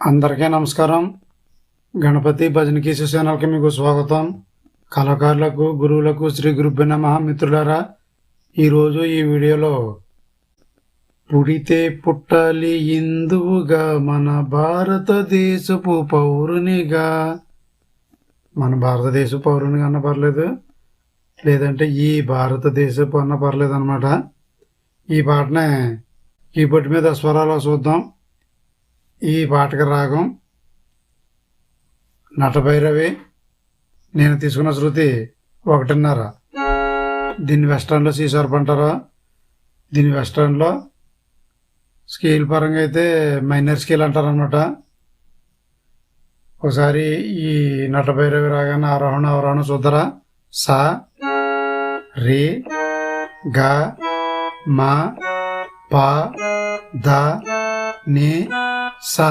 అందరికీ నమస్కారం. గణపతి భజన కీసు ఛానల్కి మీకు స్వాగతం. కళాకారులకు గురువులకు శ్రీ గురుభ్య నమ మిత్రులారా ఈరోజు ఈ వీడియోలో పుడితే పుట్టాలి హిందువుగా మన భారతదేశపు పౌరునిగా. మన భారతదేశ పౌరునిగా అన్న పర్లేదు. లేదంటే ఈ భారతదేశపు అన్న పర్లేదు అనమాట ఈ పాటనే కీబోర్డ్ మీద స్వరాలు చూద్దాం ఈ పాటక రాగం నటభైరవి. నేను తీసుకున్న శృతి ఒకటిన్నర. దీన్ని వెస్ట్రన్లో సీసార్ప్ దీని వెస్ట్రన్లో స్కేల్ పరంగా అయితే మైనర్ స్కేల్ అంటారనమాట ఒకసారి ఈ నటభైరవి రాగానే ఆరోహణ అవరోహణ చూద్దరా? సా రే గా మా పా ద నే సా.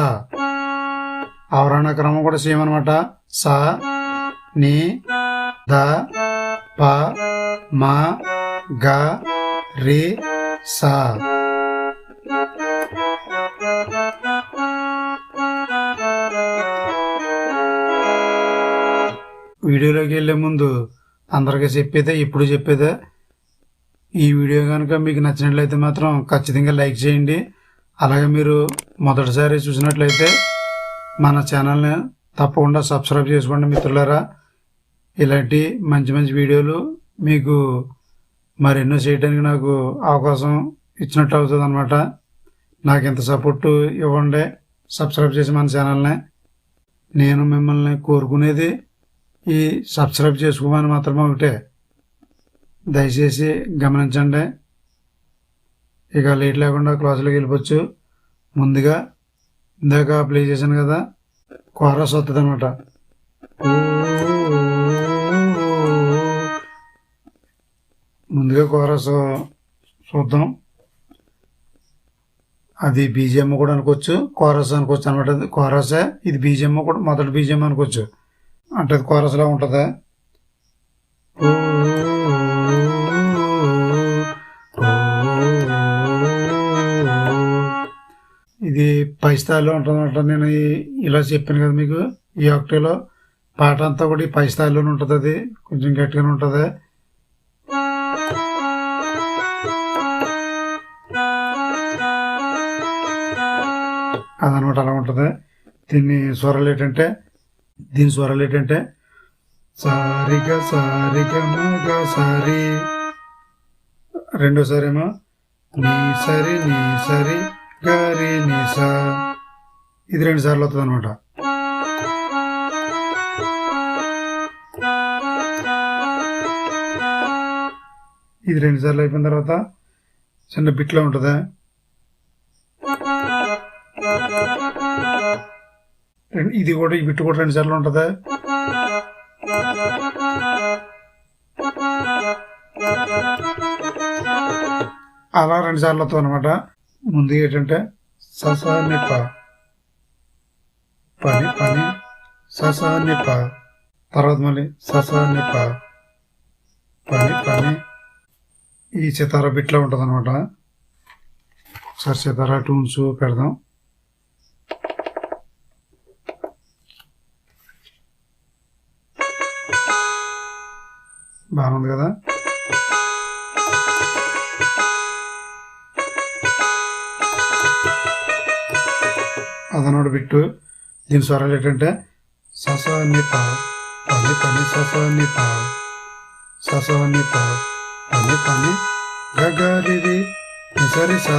ఆవరణ క్రమం కూడా సేమ్ అనమాట సా ని ద ప మా గ రి సా. వీడియోలోకి వెళ్ళే ముందు అందరికీ చెప్పేదే ఇప్పుడు చెప్పేదే. ఈ వీడియో కనుక మీకు నచ్చినట్లయితే మాత్రం ఖచ్చితంగా లైక్ చేయండి. అలాగే మీరు మొదటిసారి చూసినట్లయితే మన ఛానల్ని తప్పకుండా సబ్స్క్రైబ్ చేసుకోండి మిత్రులారా. ఇలాంటి మంచి మంచి వీడియోలు మీకు మరెన్నో చేయడానికి నాకు అవకాశం ఇచ్చినట్టు అవుతుంది అనమాట నాకు ఇంత సపోర్టు ఇవ్వండి. సబ్స్క్రైబ్ చేసి మన ఛానల్ని. నేను మిమ్మల్ని కోరుకునేది ఈ సబ్స్క్రైబ్ చేసుకోమని మాత్రమే ఒకటే. దయచేసి గమనించండి. ఇక లేట్ లేకుండా క్లాసులోకి వెళ్ళిపోవచ్చు. ముందుగా ఇందాక ప్లే చేశాను కదా కోరస్ వస్తుంది అనమాట ముందుగా కోరస్ చూద్దాం. అది బీజిఎం కూడా అనుకోవచ్చు కోరస్ అనుకోవచ్చు అనమాట కోరసే ఇది బీజిఎం కూడా మొదటి బీజిఎం అనుకోవచ్చు. అంటే అది కోరస్లా ఉంటుందా? ఇది పై స్థాయిలో ఉంటుందంట నేను ఇలా చెప్పాను కదా మీకు. ఈ ఒకటిలో పాట అంతా కూడా ఈ పై స్థాయిలోనే ఉంటుంది అది. కొంచెం గట్టిగానే ఉంటుంది. అదనమాట అలా ఉంటుంది. దీన్ని స్వరాలు ఏంటంటే దీని స్వరాలు ఏంటంటే సారిగ సారిగ మూగ సారి. రెండోసారి ఏమో నీ సరి నీ సరి. గరి ఇది రెండు సార్లు వస్తుంది అనమాట ఇది రెండు సార్లు అయిపోయిన తర్వాత చిన్న బిట్లో ఉంటుంది? రెండు- ఇది కూడా ఈ బిట్టు కూడా రెండు సార్లు ఉంటుంది? అలా రెండు సార్లు వస్తుంది అనమాట ముందు ఏంటంటే ససాని నిప పని పని ససాని నిప తర్వాత మళ్ళీ సస నిప పని పని. ఈ చితార బిట్లో ఉంటుంది అనమాట ఒకసారి సితారా టూన్స్ పెడదాం. బాగుంది కదా? అదనోడు బిట్టు. దీని స్వరాలు ఏంటంటే సస నిప పని పని సస నిప సస నిప పని పని గగరిది నిసరి స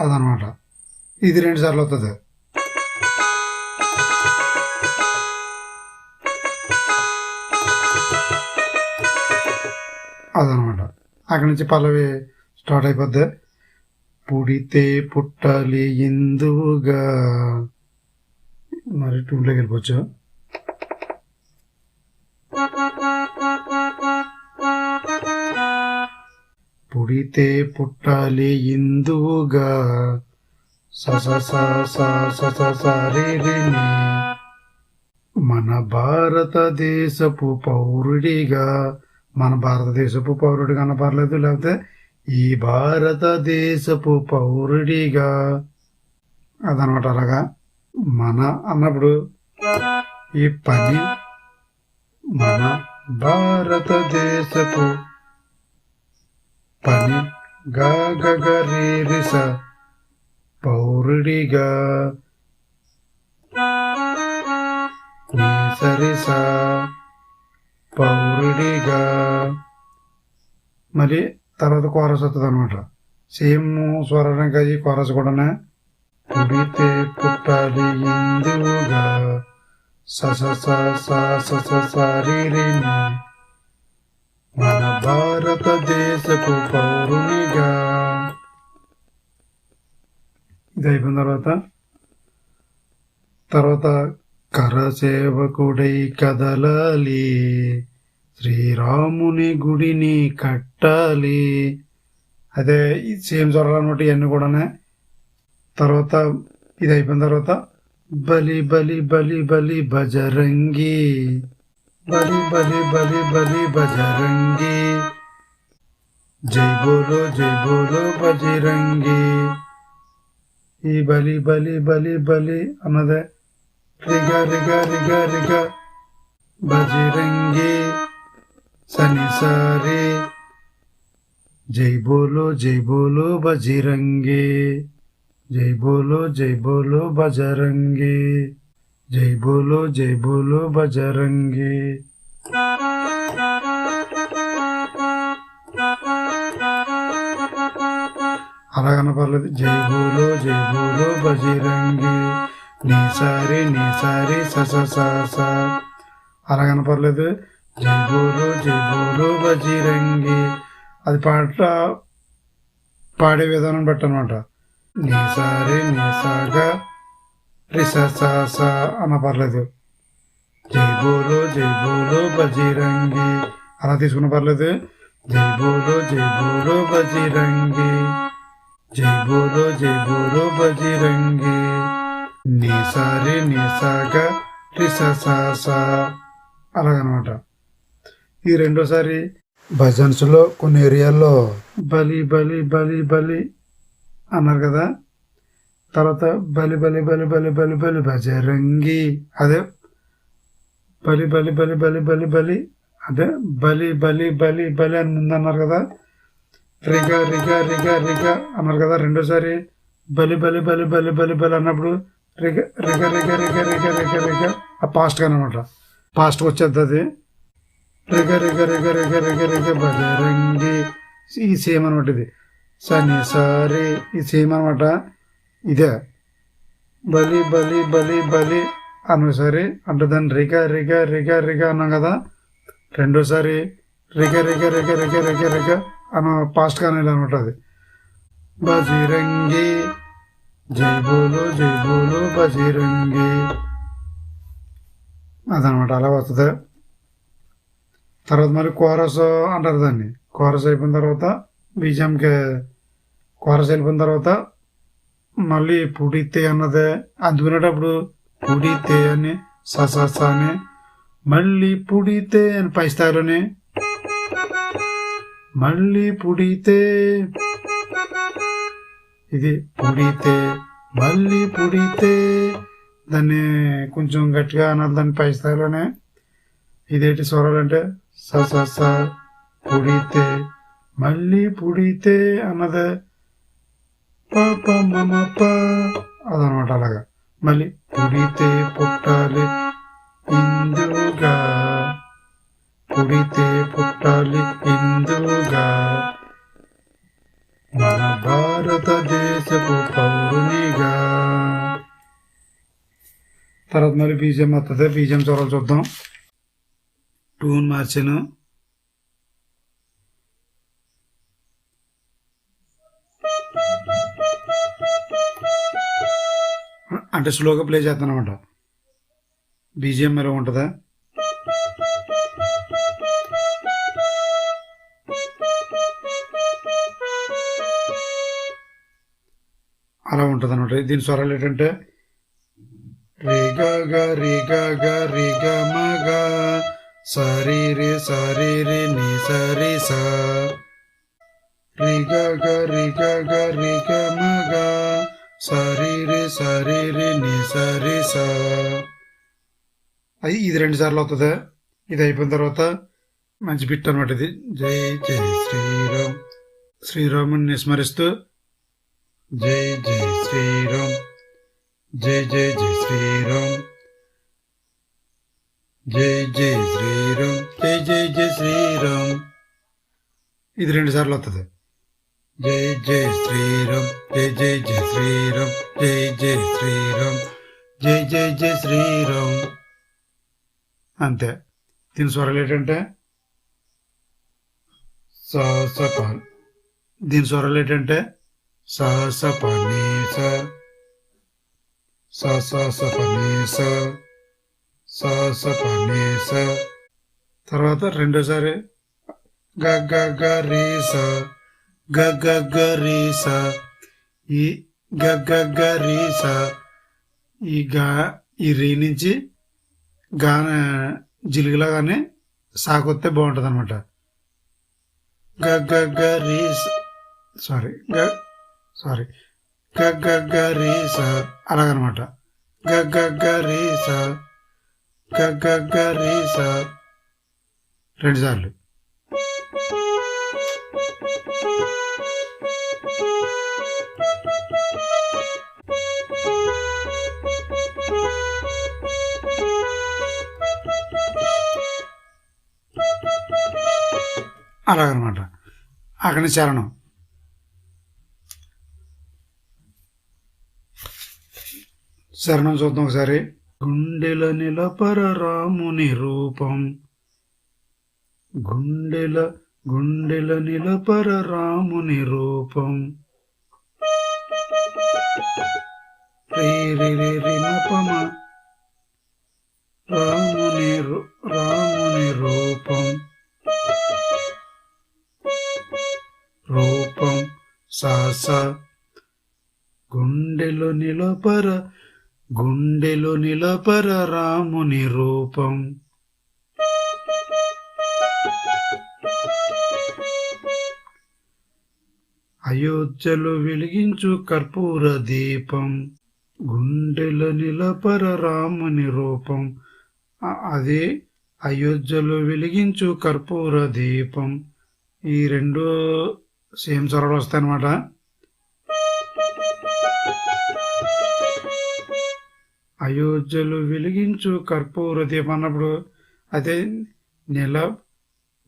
అదనమాట. ఇది రెండు సార్లు అవుతుంది. అదనమాట. అక్కడి నుంచి పల్లవి స్టార్ట్ అయిపోద్ది. పుడితే పుట్టాలి ఎందుగా? మరి టూలోకి వెళ్ళిపోవచ్చు? పుడితే పుట్టాలి ఇందువుగా స మన భారతదేశపు పౌరుడిగా మన భారతదేశపు పౌరుడిగా అన్న పర్లేదు లేకపోతే ఈ భారతదేశపు పౌరుడిగా అదనమాట అలాగా మన అన్నప్పుడు ఈ పని మన భారతదేశపు పని గగరీరిస పౌరుడిగా. సరిస పౌరుడిగా. మరి తర్వాత కోరస్ వస్తుంది అనమాట సేమ్ స్వరం కాదు కోరస్ కూడా పుడితే పుట్టాలి ఇందుగా స స మన భారతదేశపు పౌరునిగా. ఇది అయిపోయిన తర్వాత? తర్వాత కరసేవకుడై కదలాలి. శ్రీరాముని గుడిని కట్టాలి. అదే సేమ్ జ్వరాలు అనమాట ఇవన్నీ కూడానే. తర్వాత ఇది అయిపోయిన తర్వాత బలి బలి బలి బలి బజరంగి. బలి బలి బలి బలి బజరంగి. జై బోలో జై బోలో బజరంగి. ఈ బలి బలి బలి బలి అన్నదే. రిగ రిగ రిగ రిగ బజరంగి. సని సారి. జై బోలో జై బోలో బజరంగి. జై బోలో జై బోలో బజరంగే. జై బోలో జై బోలో బజరంగే. అలా కనపడలేదు. జై బోలో జై బోలో బజరంగి. నీ సారి నీ సారి స అలా కనపడలేదు. జై బోలో జై బోలో బజరంగి. అది పాట పాడే విధానం బట్టి అనమాట నీ సారి నీ సాగా అన్న పర్లేదు. జై బోలో జై బోలో బజరంగి. అలా తీసుకున్న పర్లేదు. జై బోలో జై బోలో బజరంగి. జై బోలో జై బోలో బజరంగి. నీ సారి నీ సాగా అలాగనమాట. ఈ రెండోసారి భజన్స్లో కొన్ని ఏరియాల్లో బలి బలి బలి బలి అన్నారు కదా తర్వాత బలి బలి బలి బలి బలి బలి బజరంగి అదే బలి బలి బలి బలి బలి బలి అదే బలి బలి బలి బలి అని ముందు అన్నారు కదా రిగ రిగ రిగ రిగ అన్నారు కదా రెండోసారి బలి బలి బలి బలి బలి బలి అన్నప్పుడు రిగ రిగ రిగ రిగ రిగ రిగ రిగ ఆ ఫాస్ట్గా అనమాట ఫాస్ట్గా వచ్చేది అది రిగ రిగ రిగ రిగ రిగ రిగ బజరంగి ఈ సేమ్ అనమాట ఇది సని సారి ఈ సేమ్ అనమాట ఇదే బలి బలి బలి బలి అనోసారి అంటే దాన్ని రిగ రిగ రిగ రిగ అన్నాం కదా రెండోసారి రిగ రిగ రిగ రిగ రిగ రిగ అన్న పాస్ట్ అనేది అనమాట అది బజిరంగి జై బోలు జై బోలు బజిరంగి అదనమాట అలా వస్తుంది తర్వాత మరి కోరస్ అంటారు దాన్ని. కోరస్ అయిపోయిన తర్వాత బీజంకి కోరస్ వెళ్ళిపోయిన తర్వాత మళ్ళీ పుడితే అన్నదే. అందుకునేటప్పుడు పుడితే అని సస అని మళ్ళీ పుడితే అని పై స్థాయిలోనే. మళ్ళీ పుడితే. ఇది పుడితే మళ్ళీ పుడితే. దాన్ని కొంచెం గట్టిగా అనాలి దాన్ని పై స్థాయిలోనే. ఇదేంటి స్వరాలు అంటే స స స పుడితే మళ్ళీ పుడితే అన్నదే. ప ప మమ ప. అదనమాట అలాగా. మళ్ళీ పుడితే పుట్టాలి ఇందుగా. పుడితే పుట్టాలి ఇందుగా. మన భారతదేశపు పౌరునిగా. తర్వాత మరి బీజం వస్తుంది బీజం చూడాలి చూద్దాం. టూన్ మార్చాను. అంటే స్లోగా ప్లే చేస్తాను అనమాట బీజిఎం ఎలా ఉంటుందా? అలా ఉంటుంది అనమాట దీని స్వరాలు ఏంటంటే రేగా రేగా రేగా మా సరి రి సరి రి ని సరి స రి గ గ రి గ గ రి గ మ గ సరి రి సరి రి ని సరి స అది ఇది రెండు సార్లు అవుతుంది? ఇది అయిపోయిన తర్వాత మంచి బిట్ అనమాట ఇది. జై జై శ్రీరామ్. శ్రీరాముని స్మరిస్తూ. జై జై శ్రీరామ్. జై జై జై శ్రీరామ్. జై జై శ్రీరామ్ జై జై జై శ్రీరామ్. ఇది రెండు సార్లు వస్తుంది జై జై శ్రీరామ్ జై జై జై శ్రీరామ్ జై జై శ్రీరామ్ జై జై జై శ్రీరామ్. అంతే. దీని స్వరాలు ఏంటంటే? స స ప దీని స్వరాలు ఏంటంటే? స స స స స స స స తర్వాత రెండోసారి గ గ గ రి స గ గ గ స ఈ గ గ గ స ఈ గా ఈ రీ నుంచి గాన జిలుగులాగానే సాకొస్తే బాగుంటుంది అనమాట గ గ గ సారీ గ సారీ గ గ గ స అలాగనమాట గ గ గ రి స రెండు సార్లు. అలాగనమాట. అక్కడి చరణం. శరణం చూద్దాం ఒకసారి. గుండెల నిలపర రాముని రూపం. గుండెల గుండెల నిలపర రాముని రూపం. రీ రాముని రాముని రూపం. రూపం సాస. గుండెలు నిలపర గుండెలు నిలపర రాముని రూపం. అయోధ్యలో వెలిగించు కర్పూర దీపం. గుండెల నిలపర రాముని రూపం. అదే అయోధ్యలో వెలిగించు కర్పూర దీపం. ఈ రెండు సేమ్ స్వరాలు వస్తాయన్నమాట. అయోధ్యలు వెలిగించు కర్పూర దీపం అన్నప్పుడు అదే నిల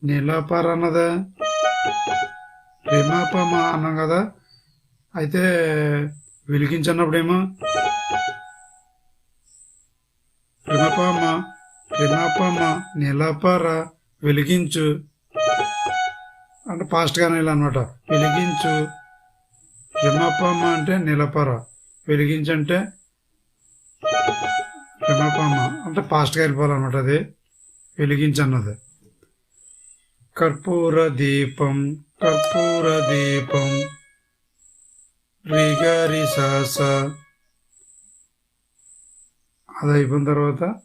నెలపర అన్నదా రిమాపమ అన్నాం కదా. అయితే వెలిగించన్నప్పుడేమో? రిమపమ రిమపమ నిలపర వెలిగించు. అంటే ఫాస్ట్గానే అనమాట వెలిగించు. రిమపమ అంటే నిలపర. వెలిగించంటే రిమపమ అంటే ఫాస్ట్గా వెళ్ళిపోవాలన్నమాట అది. వెలిగించన్నది. కర్పూర దీపం కర్పూర దీపం. రిగరి సాస. అది అయిపోయిన తర్వాత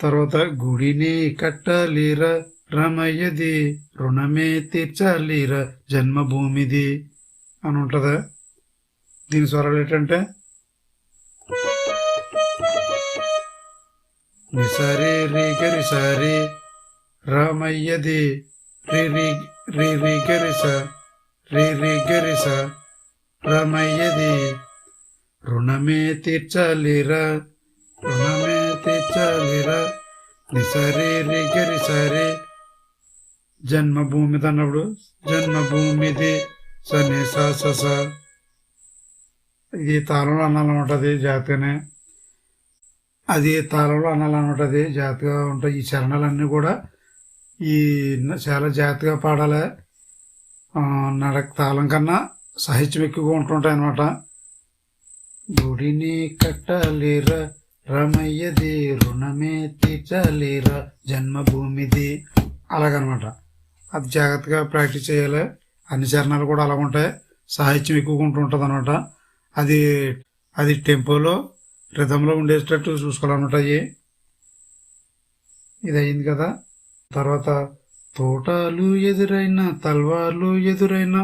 తర్వాత గుడిని కట్టాలిర రమయ్యది రుణమే తీర్చాలిర జన్మభూమిది అని ఉంటుందా. దీని స్వరాలు ఏంటంటే నిసరి రిగరి సరే రామయ్యది రి రి రి రి గరిస రి రి గరిస రామయ్యది రుణమే తీర్చాలిరా రుణమే తీర్చాలిరా. నిసరే రి గరి సరి జన్మభూమిది అన్నప్పుడు జన్మభూమిది సని స ఇది తాళంలో అనాలన్నమాట అది జాతీయనే అది తాళంలో అనాలన్నమాట అది జాగ్రత్తగా ఉంటాయి ఈ చరణాలన్నీ కూడా ఈ చాలా జాగ్రత్తగా పాడాలి. నడక తాళం కన్నా సాహిత్యం ఎక్కువగా ఉంటుంటాయి అన్నమాట. గుడిని కట్టలేరా రమయ్యది రుణమే తీర్చలేరా జన్మభూమిది అలాగనమాట. అది జాగ్రత్తగా ప్రాక్టీస్ చేయాలి. అన్ని చరణాలు కూడా అలా ఉంటాయి. సాహిత్యం ఎక్కువగా ఉంటుంటుంది అనమాట అది అది టెంపోలో రిధంలో ఉండేటట్టు చూసుకోవాలన్నమాట అవి ఇది అయింది కదా. తర్వాత తోటాలు ఎదురైన తల్వార్లు ఎదురైన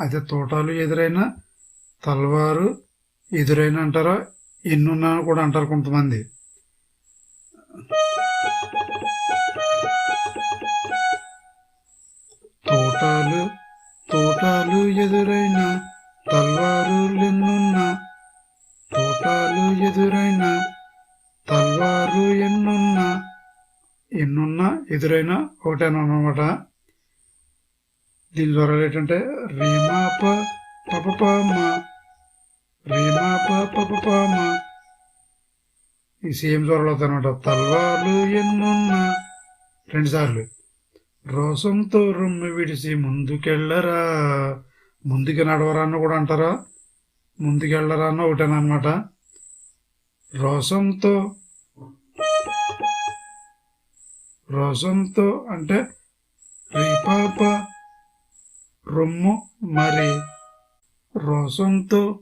అదే తోటాలు ఎదురైన తల్వారు ఎదురైన అంటారా? ఎన్నున్నా కూడా అంటారు కొంతమంది. తోటాలు తోటాలు ఎదురైన తల్వారు ఎన్నున్నా తోటాలు ఎదురైన తల్వారు ఎన్నున్న ఎన్నున్న ఎదురైనా ఒకటేనమాట దీని ద్వారా ఏంటంటే రీమాప పపపామ రీమాప పపపామ ఈ సేమ్ జ్వరాలు అవుతాయన్నమాట తల్వార్లు ఎన్నున్న రెండుసార్లు రోసంతో రొమ్ము విడిసి ముందుకెళ్ళరా. ముందుకు నడవరా అని కూడా అంటారా? ముందుకెళ్ళరా ఒకటేనమాట రోషంతో రోషంతో అంటే రీపాప రొమ్ము మరి రోషంతో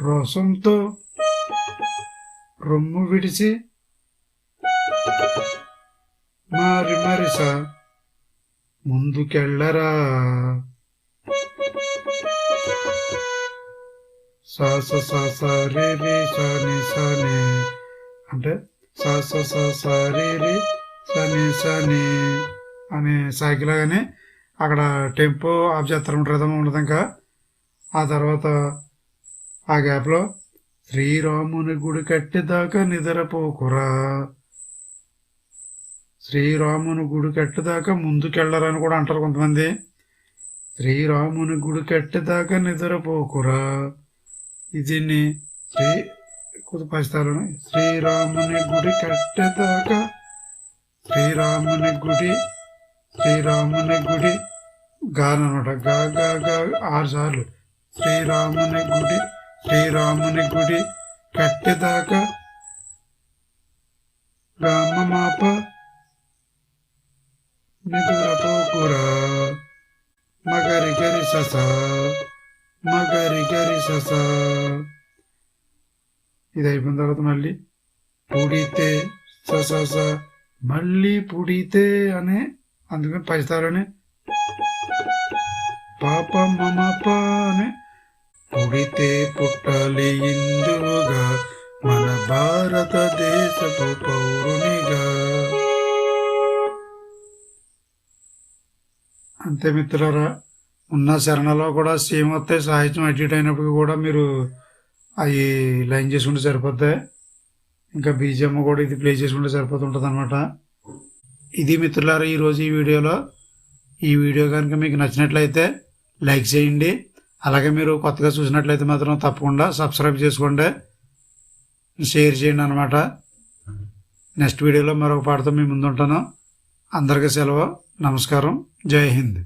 రోషంతో రొమ్ము విడిచి మారి మరిస ముందుకెళ్ళరా. సాస సాస రే రే సాని సాని అంటే సాస సాస రే రే సని ని అనే సాగిలాగానే అక్కడ టెంపో ఆఫ్ చేస్తారు రథం ఉండదు ఇంకా. ఆ తర్వాత ఆ గ్యాప్లో శ్రీరాముని గుడి కట్టేదాకా నిద్రపోకురా. శ్రీరాముని గుడి కట్టేదాకా ముందుకెళ్ళరని కూడా అంటారు కొంతమంది. శ్రీరాముని గుడి కట్టేదాకా నిద్రపోకురా. దీన్ని శ్రీ కొద్ది శ్రీరాముని గుడి కట్టేదాకా శ్రీరాముని గుడి శ్రీరాముని గుడి గానమాట గా గా గా ఆరు సార్లు. శ్రీరాముని గుడి శ్రీరాముని గుడి కట్టేదాకా రామమాప నిదురపోకురా మగరి గరి ససా మగరి గరి సస ఇది అయిపోయిన తర్వాత మళ్ళీ పుడితే సస మళ్ళీ పుడితే అనే అందుకని పైస్తారని పాప మమ అనే అని పుడితే పుట్టాలి ఇందుగా మన భారతదేశపు పౌరునిగా. అంతే మిత్రులారా ఉన్న శరణలో కూడా సేమ్ వస్తాయి సాహిత్యం అటు ఇటు అయినప్పుడు కూడా మీరు అవి లైన్ చేసుకుంటే సరిపోతాయి ఇంకా బీజిఎం కూడా ఇది ప్లే చేసుకుంటే సరిపోతుంటుంది అనమాట ఇది మిత్రులారా ఈరోజు ఈ వీడియోలో. ఈ వీడియో కనుక మీకు నచ్చినట్లయితే లైక్ చేయండి. అలాగే మీరు కొత్తగా చూసినట్లయితే మాత్రం తప్పకుండా సబ్స్క్రైబ్ చేసుకోండి. షేర్ చేయండి అనమాట నెక్స్ట్ వీడియోలో మరొక పాటతో మీ ముందు ఉంటాను అందరికీ సెలవు. నమస్కారం. జై హింద్.